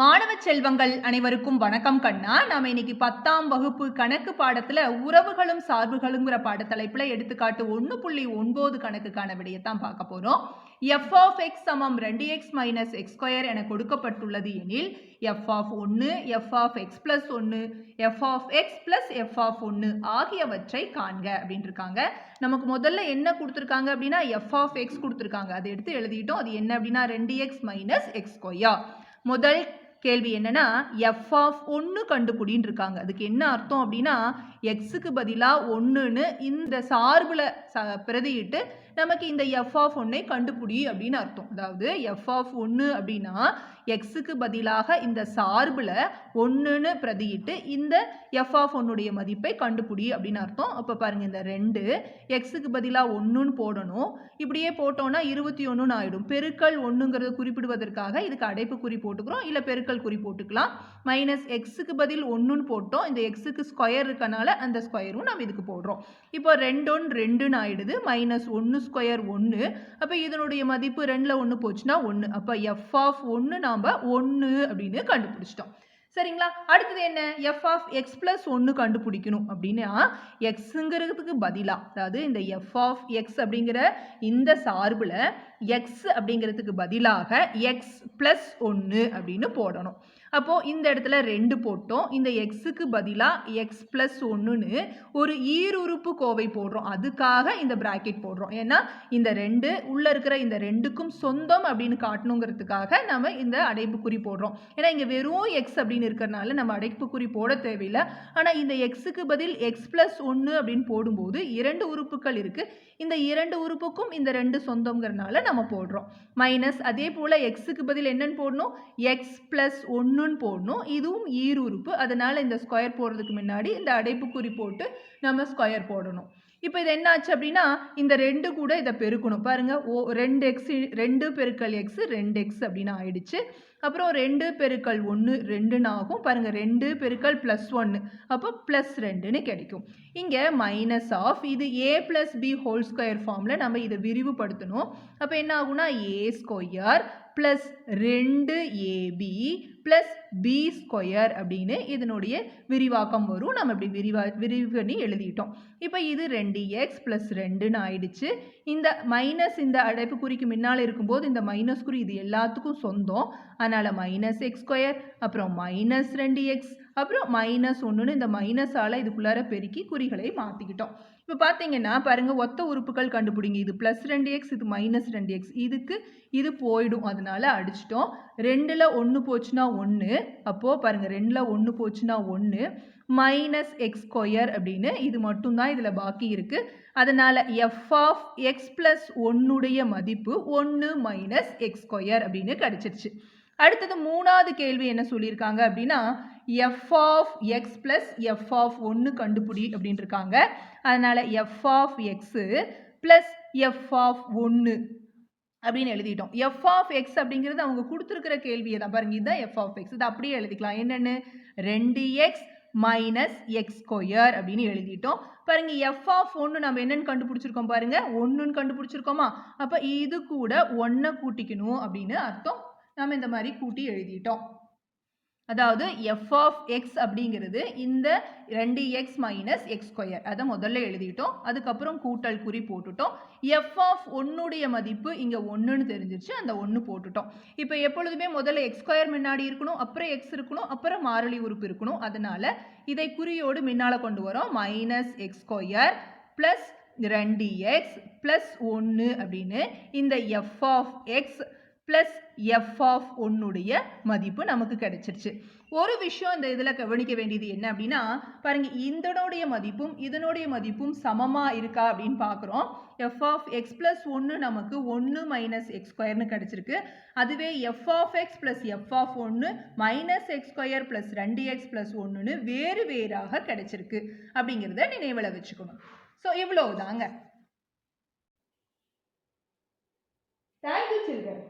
மாணவ செல்வங்கள் அனைவருக்கும் வணக்கம் கண்ணா. நாம இன்னைக்கு பத்தாம் வகுப்பு கணக்கு பாடத்துல உறவுகளும் சார்புகளுங்கிற பாடத்தலைப்புல எடுத்துக்காட்டு ஒன்று புள்ளி ஒன்பது கணக்குக்கான விடையத்தான் பார்க்க போறோம். எஃப் ஆஃப் எக்ஸ் சமம் ரெண்டு எக்ஸ் மைனஸ் எக்ஸ் ஸ்கொயர் என கொடுக்கப்பட்டுள்ளது எனில் எஃப் ஆஃப் ஒன்று எஃப் ஆஃப் எக்ஸ் பிளஸ் ஒன்று F of X plus F of ஒன்று ஆகியவற்றை காண்க அப்படின்னு இருக்காங்க நமக்கு முதல்ல என்ன கொடுத்துருக்காங்க அப்படின்னா எஃப் ஆஃப் எக்ஸ் கொடுத்துருக்காங்க. அதை எடுத்து எழுதிட்டோம். அது என்ன அப்படின்னா ரெண்டு எக்ஸ் மைனஸ் எக்ஸ் ஸ்கொயர் முதல் கேள்வி என்னன்னா எஃப் ஆஃப் ஒன்று கண்டுபிடின்னு இருக்காங்க. அதுக்கு என்ன அர்த்தம் அப்படின்னா எக்ஸுக்கு பதிலாக ஒன்றுன்னு இந்த சார்பில் ச பிரதியிட்டு நமக்கு இந்த எஃப் ஆஃப் ஒன்னை கண்டுபிடி அப்படின்னு அர்த்தம். அதாவது எஃப் ஆஃப் ஒன்று அப்படின்னா எக்ஸுக்கு பதிலாக இந்த சார்பில் ஒன்றுன்னு பிரதியிட்டு இந்த எஃப் ஆஃப் ஒன்னுடைய மதிப்பை கண்டுபிடி அப்படின்னு அர்த்தம். அப்போ பாருங்கள் இந்த ரெண்டு எக்ஸுக்கு பதிலாக ஒன்றுன்னு போடணும். இப்படியே போட்டோன்னா இருபத்தி ஒன்றுன்னு ஆகிடும் பெருக்கல் ஒன்றுங்கிறத குறிப்பிடுவதற்காக இதுக்கு அடைப்பு குறி போட்டுக்கிறோம். இல்லை பெருக்கல் குறி போட்டுக்கலாம். மைனஸ் எக்ஸுக்கு பதில் ஒன்றுன்னு போட்டோம். இந்த எக்ஸுக்கு ஸ்கொயர் இருக்கனால அந்த ஸ்கொயரும் நம்ம இதுக்கு போடுறோம். இப்போ ரெண்டொன்று ரெண்டுன்னு ஆயிடுது மைனஸ் ஒன்று ஸ்கொயர் ஒன்று அப்போ இதனுடைய மதிப்பு ரெண்டில் ஒன்று போச்சுன்னா ஒன்று அப்போ எஃப் ஆஃப் ஒன்று நாம் ஒன்று அப்படின்னு கண்டுபிடிச்சிட்டோம். சரிங்களா? அடுத்தது என்ன? எஃப் ஆஃப் எக்ஸ் ப்ளஸ் ஒன்று கண்டுபிடிக்கணும் அப்படின்னா எக்ஸுங்கிறதுக்கு பதிலாக அதாவது இந்த எஃப் ஆஃப் எக்ஸ் அப்படிங்கிற இந்த சார்பில் எக்ஸ் அப்படிங்கிறதுக்கு பதிலாக எக்ஸ் ப்ளஸ் ஒன்று அப்படின்னு போடணும். அப்போது இந்த இடத்துல ரெண்டு போட்டோம். இந்த எக்ஸுக்கு பதிலாக எக்ஸ் ப்ளஸ் ஒன்றுன்னு ஒரு ஈருறுப்பு கோவை போடுறோம். அதுக்காக இந்த ப்ராக்கெட் போடுறோம். ஏன்னா இந்த ரெண்டு உள்ளே இருக்கிற இந்த ரெண்டுக்கும் சொந்தம் அப்படின்னு காட்டணுங்கிறதுக்காக நம்ம இந்த அடைப்புக்குறி போடுறோம். ஏன்னா இங்கே வெறும் எக்ஸ் அப்படின்னு இருக்கிறனால நம்ம அடைப்புக்குறி போட தேவையில்லை. ஆனால் இந்த எக்ஸுக்கு பதில் எக்ஸ் ப்ளஸ் ஒன்று அப்படின்னு போடும்போது இரண்டு உறுப்புகள் இருக்குது இந்த இரண்டு உறுப்புக்கும் இந்த ரெண்டு சொந்தங்கிறனால நம்ம போடுறோம். மைனஸ் அதே போல் எக்ஸுக்கு பதில் என்னென்னு போடணும்? எக்ஸ் ப்ளஸ் ஒன்று இன்னொன்று போடணும். இதுவும் ஈர் உறுப்பு அதனால் இந்த ஸ்கொயர் போடுறதுக்கு முன்னாடி இந்த அடைப்புக்குறி போட்டு நம்ம ஸ்கொயர் போடணும். இப்போ இது என்ன ஆச்சு அப்படின்னா இந்த ரெண்டு கூட இதை பெருக்கணும். பாருங்க ஓ ரெண்டு எக்ஸ் ரெண்டு பெருக்கல் எக்ஸ் ரெண்டு எக்ஸ் அப்படின்னு ஆயிடுச்சு. அப்புறம் ரெண்டு பெருக்கல் ஒன்று ரெண்டுன்னு ஆகும். பாருங்கள் ரெண்டு பெருக்கல் ப்ளஸ் ஒன்று அப்போ ப்ளஸ் ரெண்டுன்னு கிடைக்கும். இங்கே மைனஸ் ஆஃப் இது A plus B whole square ஃபார்மில் நம்ம இதை விரிவுபடுத்தணும். அப்போ என்ன ஆகும்னா ஏ ஸ்கொயர் ப்ளஸ் ரெண்டு ஏபி ப்ளஸ் பி ஸ்கொயர் அப்படின்னு இதனுடைய விரிவாக்கம் வரும். நம்ம இப்படி விரிவா விரிவு பண்ணி எழுதிட்டோம். இப்போ இது ரெண்டு எக்ஸ் ப்ளஸ் ரெண்டுன்னு ஆயிடுச்சு. இந்த மைனஸ் இந்த அடைப்பு குறிக்கு முன்னால் இருக்கும்போது இந்த மைனஸ் குறி இது எல்லாத்துக்கும் சொந்தம். அதனால் மைனஸ் எக்ஸ் ஸ்கொயர் அப்புறம் மைனஸ் ரெண்டு எக்ஸ் அப்புறம் மைனஸ் ஒன்றுன்னு இந்த மைனஸால் இதுக்குள்ளார பெருக்கி குறிகளை மாற்றிக்கிட்டோம் இப்போ பார்த்தீங்கன்னா பாருங்கள் ஒத்த உறுப்புகள் கண்டுபிடிங்க. இது ப்ளஸ் ரெண்டு எக்ஸ் இது மைனஸ் ரெண்டு எக்ஸ் இதுக்கு இது போயிடும். அதனால் அடிச்சிட்டோம். ரெண்டில் ஒன்று போச்சுன்னா ஒன்று அப்போது பாருங்கள் ரெண்டில் ஒன்று போச்சுன்னா ஒன்று மைனஸ் எக்ஸ் ஸ்கொயர் அப்படின்னு இது மட்டும்தான் இதில் பாக்கி இருக்குது அதனால் எஃப் ஆஃப் எக்ஸ் ப்ளஸ் ஒன்னுடைய மதிப்பு ஒன்று மைனஸ் எக்ஸ் ஸ்கொயர் அப்படின்னு கிடச்சிருச்சு. அடுத்தது மூணாவது கேள்வி என்ன சொல்லியிருக்காங்க அப்படின்னா f of x plus f of ஒன்று கண்டுபிடி அப்படின்ட்டு இருக்காங்க அதனால் f of x plus f of ஒன்று அப்படின்னு எழுதிட்டோம். எஃப் ஆஃப் எக்ஸ் அப்படிங்கிறது அவங்க கொடுத்துருக்கிற கேள்வியை தான் பாருங்க. இதுதான் எஃப் ஆஃப் எக்ஸ் இது அப்படியே எழுதிக்கலாம். என்னென்னு? ரெண்டு எக்ஸ் மைனஸ் எக்ஸ் ஸ்கொயர் அப்படின்னு எழுதிட்டோம். பாருங்க எஃப் ஆஃப் ஒன்று நம்ம என்னென்னு கண்டுபிடிச்சிருக்கோம் பாருங்க. ஒன்றுன்னு கண்டுபிடிச்சிருக்கோமா? அப்போ இது கூட ஒன்றை கூட்டிக்கணும் அப்படின்னு அர்த்தம் நம்ம இந்த மாதிரி கூட்டி எழுதிட்டோம். அதாவது எஃப் ஆஃப் எக்ஸ் அப்படிங்கிறது இந்த ரெண்டு எக்ஸ் மைனஸ் எக்ஸ் ஸ்கொயர் அதை முதல்ல எழுதிட்டோம். அதுக்கப்புறம் கூட்டல் குறி போட்டுட்டோம். எஃப் ஆஃப் ஒன்னுடைய மதிப்பு இங்கே ஒன்றுன்னு தெரிஞ்சிருச்சு. அந்த ஒன்று போட்டுட்டோம். இப்போ எப்பொழுதுமே முதல்ல எக்ஸ் ஸ்கொயர் முன்னாடி இருக்கணும் அப்புறம் எக்ஸ் இருக்கணும் அப்புறம் மாறலி உறுப்பு இருக்கணும். அதனால இதை குறியோடு முன்னால் கொண்டு வரோம். மைனஸ் எக்ஸ் ஸ்கொயர் ப்ளஸ் ரெண்டு எக்ஸ் ப்ளஸ் ஒன்று அப்படின்னு இந்த f of x plus f of ஒன்னுடைய மதிப்பு நமக்கு கிடைச்சிருச்சு. ஒரு விஷயம் இந்த இதில் கவனிக்க வேண்டியது என்ன அப்படின்னா பாருங்கள் இந்தனுடைய மதிப்பும் இதனுடைய மதிப்பும் சமமாக இருக்கா அப்படின்னு பார்க்குறோம் எஃப் ஆஃப் எக்ஸ் ப்ளஸ் ஒன்று நமக்கு ஒன்று மைனஸ் எக்ஸ் ஸ்கொயர்னு கிடச்சிருக்கு. அதுவே f of x plus f of ஒன்று மைனஸ் எக்ஸ் ஸ்கொயர் ப்ளஸ் ரெண்டு எக்ஸ் ப்ளஸ் ஒன்றுன்னு வேறு வேறாக கிடச்சிருக்கு. அப்படிங்கிறத நினைவில் வச்சுக்கணும். ஸோ இவ்வளோ தாங்க தேங்க்யூ சில்ட்ரன்